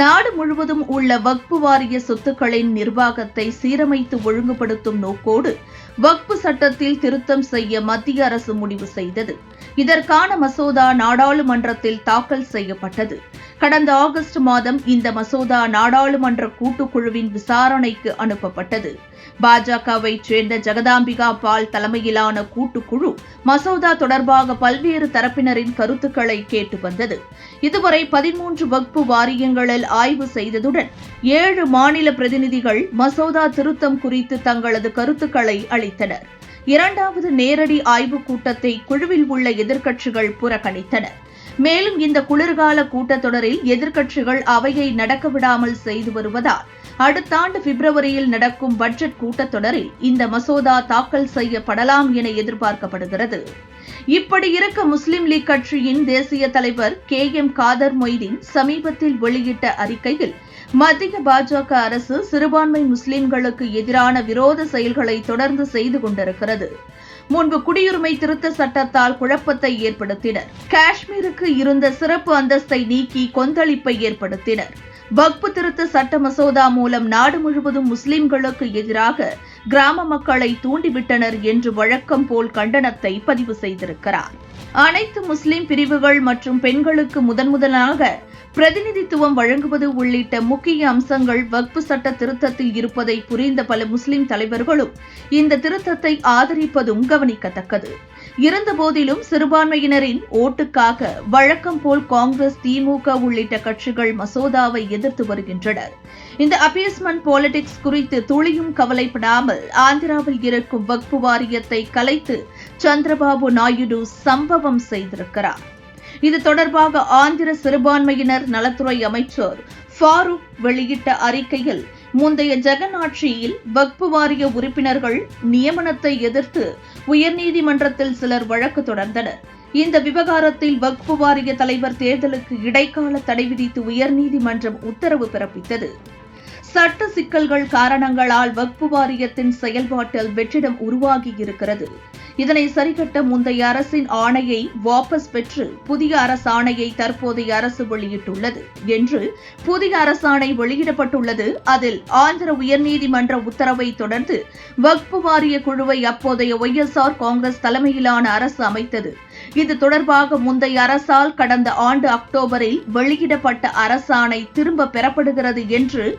நாடு முழுவதும் உள்ள வக்பு வாரிய சொத்துக்களின் நிர்வாகத்தை சீரமைத்து ஒழுங்குபடுத்தும் நோக்கோடு வக்பு சட்டத்தில் திருத்தம் செய்ய மத்திய அரசு முடிவு செய்தது. இதற்கான மசோதா நாடாளுமன்றத்தில் தாக்கல் செய்யப்பட்டது. கடந்த ஆகஸ்ட் மாதம் இந்த மசோதா நாடாளுமன்ற கூட்டுக்குழுவின் விசாரணைக்கு அனுப்பப்பட்டது. பாஜகவை சேர்ந்த ஜெகதாம்பிகா பால் தலைமையிலான கூட்டுக்குழு மசோதா தொடர்பாக பல்வேறு தரப்பினரின் கருத்துக்களை கேட்டு வந்தது. இதுவரை பதிமூன்று வக்பு வாரியங்களில் ஆய்வு செய்ததுடன் ஏழு மாநில பிரதிநிதிகள் மசோதா திருத்தம் குறித்து தங்களது கருத்துக்களை அளித்தனர். இரண்டாவது நேரடி ஆய்வுக் கூட்டத்தை குழுவில் உள்ள எதிர்க்கட்சிகள் புறக்கணித்தன மேலும் இந்த குளிர்கால கூட்டத்தொடரில் எதிர்க்கட்சிகள் அவையை நடக்க விடாமல் செய்து வருவதால் அடுத்த ஆண்டு பிப்ரவரியில் நடக்கும் பட்ஜெட் கூட்டத்தொடரில் இந்த மசோதா தாக்கல் செய்யப்படலாம் என எதிர்பார்க்கப்படுகிறது. இப்படி இருக்க முஸ்லிம் லீக் கட்சியின் தேசிய தலைவர் கே எம் காதர் மொய்தீன் சமீபத்தில் வெளியிட்ட அறிக்கையில் மத்திய பாஜக அரசு சிறுபான்மை முஸ்லிம்களுக்கு எதிரான விரோத செயல்களை தொடர்ந்து செய்து கொண்டிருக்கிறது. முன்பு குடியுரிமை திருத்த சட்டத்தால் குழப்பத்தை ஏற்படுத்தினர். காஷ்மீருக்கு இருந்த சிறப்பு அந்தஸ்தை நீக்கி கொந்தளிப்பை ஏற்படுத்தினர். வக்பு திருத்த சட்ட மசோதா மூலம் நாடு முழுவதும் முஸ்லிம்களுக்கு எதிராக கிராம மக்களை தூண்டிவிட்டனர் என்று வழக்கம் போல் கண்டனத்தை பதிவு செய்திருக்கிறார். அனைத்து முஸ்லிம் பிரிவுகள் மற்றும் பெண்களுக்கு முதன்முதலாக பிரதிநிதித்துவம் வழங்குவது உள்ளிட்ட முக்கிய அம்சங்கள் வக்பு சட்ட திருத்தத்தில் இருப்பதை புரிந்த பல முஸ்லிம் தலைவர்களும் இந்த திருத்தத்தை ஆதரிப்பதும் கவனிக்கத்தக்கது. இருந்தபோதிலும் சிறுபான்மையினரின் ஓட்டுக்காக வழக்கம் போல் காங்கிரஸ் திமுக உள்ளிட்ட கட்சிகள் மசோதாவை எதிர்த்து வருகின்றனர். இந்த அப்பீஸ்மெண்ட் பாலிடிக்ஸ் குறித்து துளியும் கவலைப்படாமல் ஆந்திராவில் இருக்கும் வக்பு வாரியத்தை கலைத்து சந்திரபாபு நாயுடு சம்பவம் செய்திருக்கிறார். இது தொடர்பாக ஆந்திர சிறுபான்மையினர் நலத்துறை அமைச்சர் ஃபாரூக் வெளியிட்ட அறிக்கையில் முந்தைய ஜெகன் ஆட்சியில் வக்பு வாரிய உறுப்பினர்கள் நியமனத்தை எதிர்த்து உயர்நீதிமன்றத்தில் சிலர் வழக்கு தொடர்ந்தனர். இந்த விவகாரத்தில் வக்பு வாரிய தலைவர் தேர்தலுக்கு இடைக்கால தடை விதித்து உயர்நீதிமன்றம் உத்தரவு பிறப்பித்தது. சட்ட சிக்கல்கள் காரணங்களால் வக்பு வாரியத்தின் செயல்பாட்டில் வெற்றிடம் உருவாகியிருக்கிறது. இதனை சரிகட்ட முந்தைய அரசின் ஆணையை வாபஸ் பெற்று புதிய அரசாணையை தற்போதைய அரசு வெளியிட்டுள்ளது என்று புதிய அரசாணை வெளியிடப்பட்டுள்ளது. அதில் ஆந்திர உயர்நீதிமன்ற உத்தரவை தொடர்ந்து வக்பு வாரிய குழுவை அப்போதைய ஒய் எஸ் ஆர் காங்கிரஸ் தலைமையிலான அரசு அமைத்தது. இது தொடர்பாக முந்தைய அரசால் கடந்த ஆண்டு அக்டோபரில் வெளியிடப்பட்ட அரசாணை திரும்ப பெறப்படுகிறது என்று